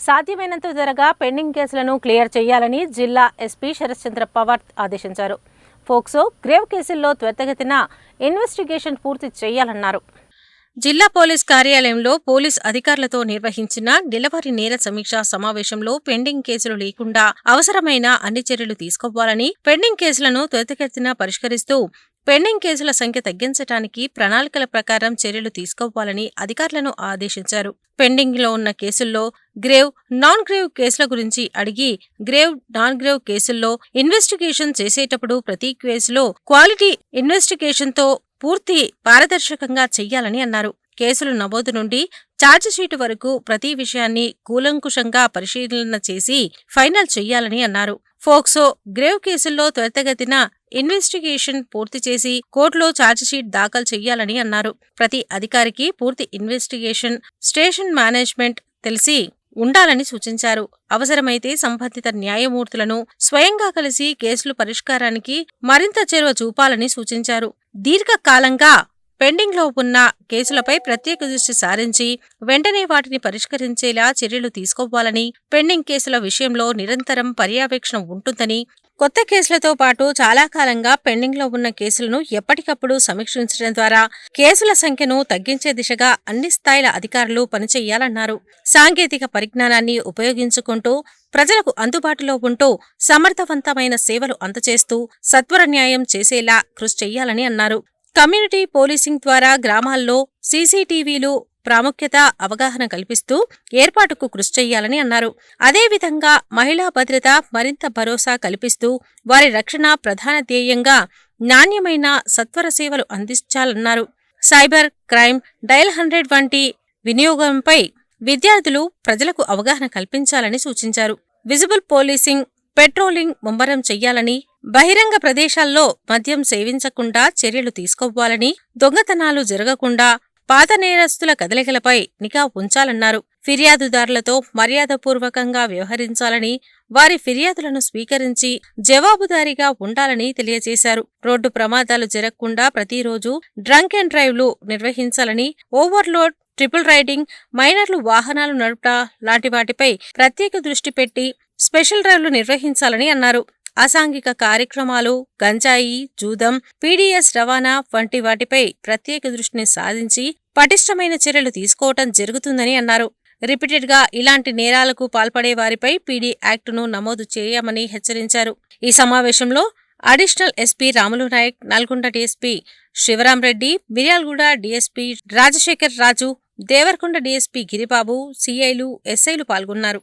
సాధ్యమైనంత త్వరగా పెండింగ్ కేసులను క్లియర్ చేయాలని జిల్లా ఎస్పీ శరత్చంద్ర పవార్ ఆదేశించారు. ఫోక్సో గ్రేవ్ కేసుల్లో త్వరితగతిన ఇన్వెస్టిగేషన్ పూర్తి చేయాలన్నారు. జిల్లా పోలీస్ కార్యాలయంలో పోలీస్ అధికారులతో నిర్వహించిన నెలవారీ నేర సమీక్ష సమావేశంలో పెండింగ్ కేసులు లేకుండా అవసరమైన అన్ని చర్యలు తీసుకోవాలని పెండింగ్ కేసులను త్వరితగతిన పరిష్కరిస్తూ పెండింగ్ కేసుల సంఖ్య తగ్గించడానికి ప్రణాళికల ప్రకారం చర్యలు తీసుకోవాలని అధికారులను ఆదేశించారు. పెండింగ్లో ఉన్న కేసుల్లో గ్రేవ్ నాన్ గ్రేవ్ కేసుల గురించి అడిగి గ్రేవ్ నాన్ గ్రేవ్ కేసుల్లో ఇన్వెస్టిగేషన్ చేసేటప్పుడు ప్రతి కేసులో క్వాలిటీ ఇన్వెస్టిగేషన్తో పూర్తి పారదర్శకంగా చెయ్యాలని అన్నారు. కేసులు నమోదు నుండి ఛార్జిషీటు వరకు ప్రతి విషయాన్ని కూలంకుషంగా పరిశీలన చేసి ఫైనల్ చెయ్యాలని అన్నారు. ఫోక్సో గ్రేవ్ కేసుల్లో త్వరితగతిన ఇన్వెస్టిగేషన్ పూర్తి చేసి కోర్టులో ఛార్జిషీట్ దాఖలు చెయ్యాలని అన్నారు. ప్రతి అధికారికి పూర్తి ఇన్వెస్టిగేషన్ స్టేషన్ మేనేజ్మెంట్ తెలిసి ఉండాలని సూచించారు. అవసరమైతే సంబంధిత న్యాయమూర్తులను స్వయంగా కలిసి కేసులు పరిష్కారానికి మరింత చేరువ చూపాలని సూచించారు. దీర్ఘకాలంగా పెండింగ్లో ఉన్న కేసులపై ప్రత్యేక దృష్టి సారించి వెంటనే వాటిని పరిష్కరించేలా చర్యలు తీసుకోవాలని పెండింగ్ కేసుల విషయంలో నిరంతరం పర్యవేక్షణ ఉంటుందని కొత్త కేసులతో పాటు చాలా కాలంగా పెండింగ్లో ఉన్న కేసులను ఎప్పటికప్పుడు సమీక్షించడం ద్వారా కేసుల సంఖ్యను తగ్గించే దిశగా అన్ని స్థాయిల అధికారులు పనిచేయాలన్నారు. సాంకేతిక పరిజ్ఞానాన్ని ఉపయోగించుకుంటూ ప్రజలకు అందుబాటులో ఉంటూ సమర్థవంతమైన సేవలు అందచేస్తూ సత్వర న్యాయం చేసేలా కృషి చేయాలని అన్నారు. కమ్యూనిటీ పోలీసింగ్ ద్వారా గ్రామాల్లో సీసీటీవీలు ప్రాముఖ్యత అవగాహన కల్పిస్తూ ఏర్పాటుకు కృషి చేయాలని అన్నారు. అదేవిధంగా మహిళా భద్రత మరింత భరోసా కల్పిస్తూ వారి రక్షణ ప్రధాన ధ్యేయంగా నాణ్యమైన సత్వర సేవలు అందించాలన్నారు. సైబర్ క్రైమ్ డయల్ హండ్రెడ్ వంటి వినియోగంపై విద్యార్థులు ప్రజలకు అవగాహన కల్పించాలని సూచించారు. విజిబుల్ పోలీసింగ్ పెట్రోలింగ్ ముమ్మరం చెయ్యాలని బహిరంగ ప్రదేశాల్లో మద్యం సేవించకుండా చర్యలు తీసుకోవాలని దొంగతనాలు జరగకుండా పాత నేరస్తుల కదలికలపై నిఘా ఉంచాలన్నారు. ఫిర్యాదుదారులతో మర్యాదపూర్వకంగా వ్యవహరించాలని వారి ఫిర్యాదులను స్వీకరించి జవాబుదారీగా ఉండాలని తెలియజేశారు. రోడ్డు ప్రమాదాలు జరగకుండా ప్రతిరోజు డ్రంక్ అండ్ డ్రైవ్లు నిర్వహించాలని ఓవర్లోడ్ ట్రిపుల్ రైడింగ్ మైనర్లు వాహనాలు నడుపుట లాంటి వాటిపై ప్రత్యేక దృష్టి పెట్టి స్పెషల్ డ్రైవ్లు నిర్వహించాలని అన్నారు. అసాంఘిక కార్యక్రమాలు గంజాయి జూదం పీడీఎస్ రవాణా వంటి వాటిపై ప్రత్యేక దృష్టిని సాధించి పటిష్టమైన చర్యలు తీసుకోవటం జరుగుతుందని అన్నారు. రిపీటెడ్గా ఇలాంటి నేరాలకు పాల్పడే వారిపై పీడీ యాక్టును నమోదు చేయమని హెచ్చరించారు. ఈ సమావేశంలో additional SP Ramulu Naik Nalgonda DSP Shivaram Reddy Miryalaguda DSP Rajasekhar Raju Devarakonda DSP Giribabu సీఐలు ఎస్ఐలు పాల్గొన్నారు.